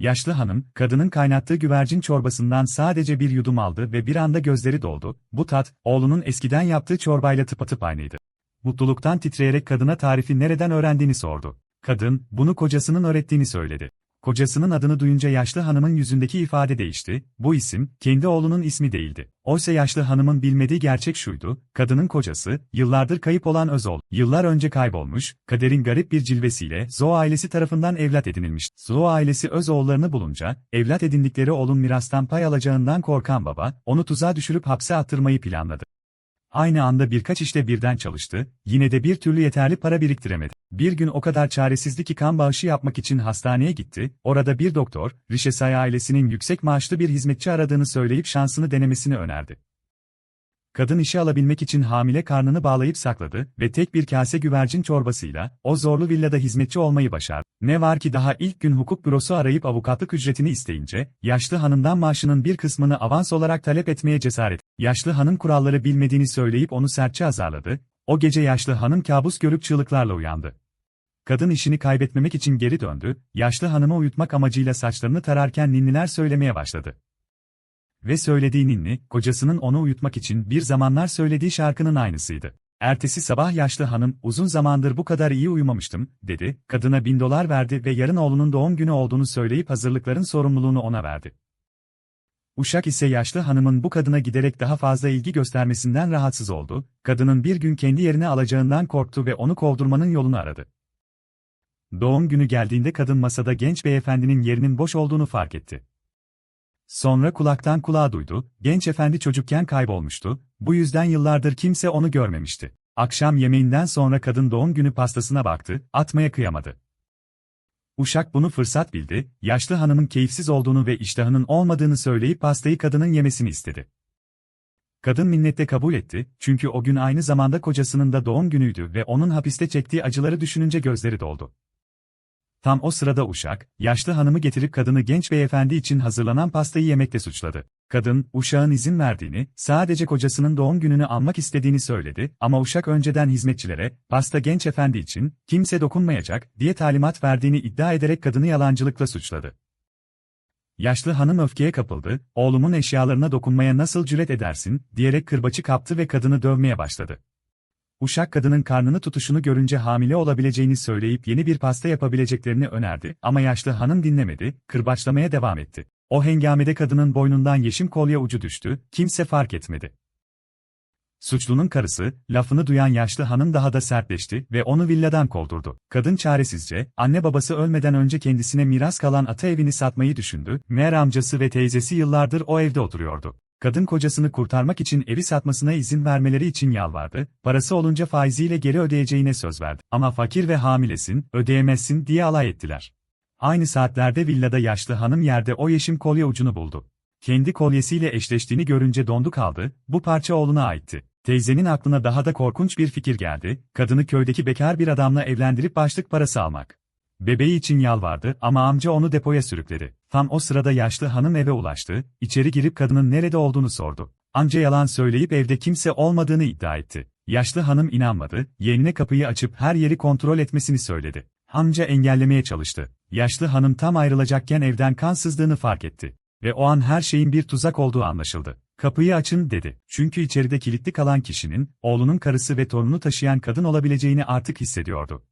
Yaşlı hanım, kadının kaynattığı güvercin çorbasından sadece bir yudum aldı ve bir anda gözleri doldu. Bu tat, oğlunun eskiden yaptığı çorbayla tıpatıp aynıydı. Mutluluktan titreyerek kadına tarifi nereden öğrendiğini sordu. Kadın, bunu kocasının öğrettiğini söyledi. Kocasının adını duyunca yaşlı hanımın yüzündeki ifade değişti, bu isim, kendi oğlunun ismi değildi. Oysa yaşlı hanımın bilmediği gerçek şuydu, kadının kocası, yıllardır kayıp olan Özoğlu, yıllar önce kaybolmuş, kaderin garip bir cilvesiyle Zo ailesi tarafından evlat edinilmiş. Zo ailesi Özoğullarını bulunca, evlat edindikleri oğlun mirastan pay alacağından korkan baba, onu tuzağa düşürüp hapse attırmayı planladı. Aynı anda birkaç işte birden çalıştı, yine de bir türlü yeterli para biriktiremedi. Bir gün o kadar çaresizdi ki kan bağışı yapmak için hastaneye gitti, orada bir doktor, Rişesay ailesinin yüksek maaşlı bir hizmetçi aradığını söyleyip şansını denemesini önerdi. Kadın işe alabilmek için hamile karnını bağlayıp sakladı ve tek bir kase güvercin çorbasıyla o zorlu villada hizmetçi olmayı başardı. Ne var ki daha ilk gün hukuk bürosu arayıp avukatlık ücretini isteyince, yaşlı hanımdan maaşının bir kısmını avans olarak talep etmeye cesaret. Yaşlı hanım kuralları bilmediğini söyleyip onu sertçe azarladı, o gece yaşlı hanım kabus görüp çığlıklarla uyandı. Kadın işini kaybetmemek için geri döndü, yaşlı hanımı uyutmak amacıyla saçlarını tararken ninniler söylemeye başladı. Ve söylediği ninni, kocasının onu uyutmak için bir zamanlar söylediği şarkının aynısıydı. Ertesi sabah yaşlı hanım, uzun zamandır bu kadar iyi uyumamıştım, dedi, kadına bin dolar verdi ve yarın oğlunun doğum günü olduğunu söyleyip hazırlıkların sorumluluğunu ona verdi. Uşak ise yaşlı hanımın bu kadına giderek daha fazla ilgi göstermesinden rahatsız oldu, kadının bir gün kendi yerine alacağından korktu ve onu kovdurmanın yolunu aradı. Doğum günü geldiğinde kadın masada genç beyefendinin yerinin boş olduğunu fark etti. Sonra kulaktan kulağa duydu, genç efendi çocukken kaybolmuştu, bu yüzden yıllardır kimse onu görmemişti. Akşam yemeğinden sonra kadın doğum günü pastasına baktı, atmaya kıyamadı. Uşak bunu fırsat bildi, yaşlı hanımın keyifsiz olduğunu ve iştahının olmadığını söyleyip pastayı kadının yemesini istedi. Kadın minnetle kabul etti, çünkü o gün aynı zamanda kocasının da doğum günüydü ve onun hapiste çektiği acıları düşününce gözleri doldu. Tam o sırada uşak, yaşlı hanımı getirip kadını genç beyefendi için hazırlanan pastayı yemekle suçladı. Kadın, uşağın izin verdiğini, sadece kocasının doğum gününü almak istediğini söyledi ama uşak önceden hizmetçilere, pasta genç efendi için, kimse dokunmayacak, diye talimat verdiğini iddia ederek kadını yalancılıkla suçladı. Yaşlı hanım öfkeye kapıldı, oğlumun eşyalarına dokunmaya nasıl cüret edersin, diyerek kırbaçı kaptı ve kadını dövmeye başladı. Uşak kadının karnını tutuşunu görünce hamile olabileceğini söyleyip yeni bir pasta yapabileceklerini önerdi ama yaşlı hanım dinlemedi, kırbaçlamaya devam etti. O hengamede kadının boynundan yeşim kolye ucu düştü, kimse fark etmedi. Suçlunun karısı, lafını duyan yaşlı hanım daha da sertleşti ve onu villadan kovdurdu. Kadın çaresizce, anne babası ölmeden önce kendisine miras kalan ata evini satmayı düşündü, meğer amcası ve teyzesi yıllardır o evde oturuyordu. Kadın kocasını kurtarmak için evi satmasına izin vermeleri için yalvardı, parası olunca faiziyle geri ödeyeceğine söz verdi. Ama fakir ve hamilesin, ödeyemezsin diye alay ettiler. Aynı saatlerde villada yaşlı hanım yerde o yeşim kolye ucunu buldu. Kendi kolyesiyle eşleştiğini görünce dondu kaldı, bu parça oğluna aitti. Teyzenin aklına daha da korkunç bir fikir geldi, kadını köydeki bekar bir adamla evlendirip başlık parası almak. Bebeği için yalvardı ama amca onu depoya sürükledi. Tam o sırada yaşlı hanım eve ulaştı, içeri girip kadının nerede olduğunu sordu. Amca yalan söyleyip evde kimse olmadığını iddia etti. Yaşlı hanım inanmadı, yeğenine kapıyı açıp her yeri kontrol etmesini söyledi. Amca engellemeye çalıştı. Yaşlı hanım tam ayrılacakken evden kan sızdığını fark etti. Ve o an her şeyin bir tuzak olduğu anlaşıldı. Kapıyı açın dedi. Çünkü içeride kilitli kalan kişinin, oğlunun karısı ve torununu taşıyan kadın olabileceğini artık hissediyordu.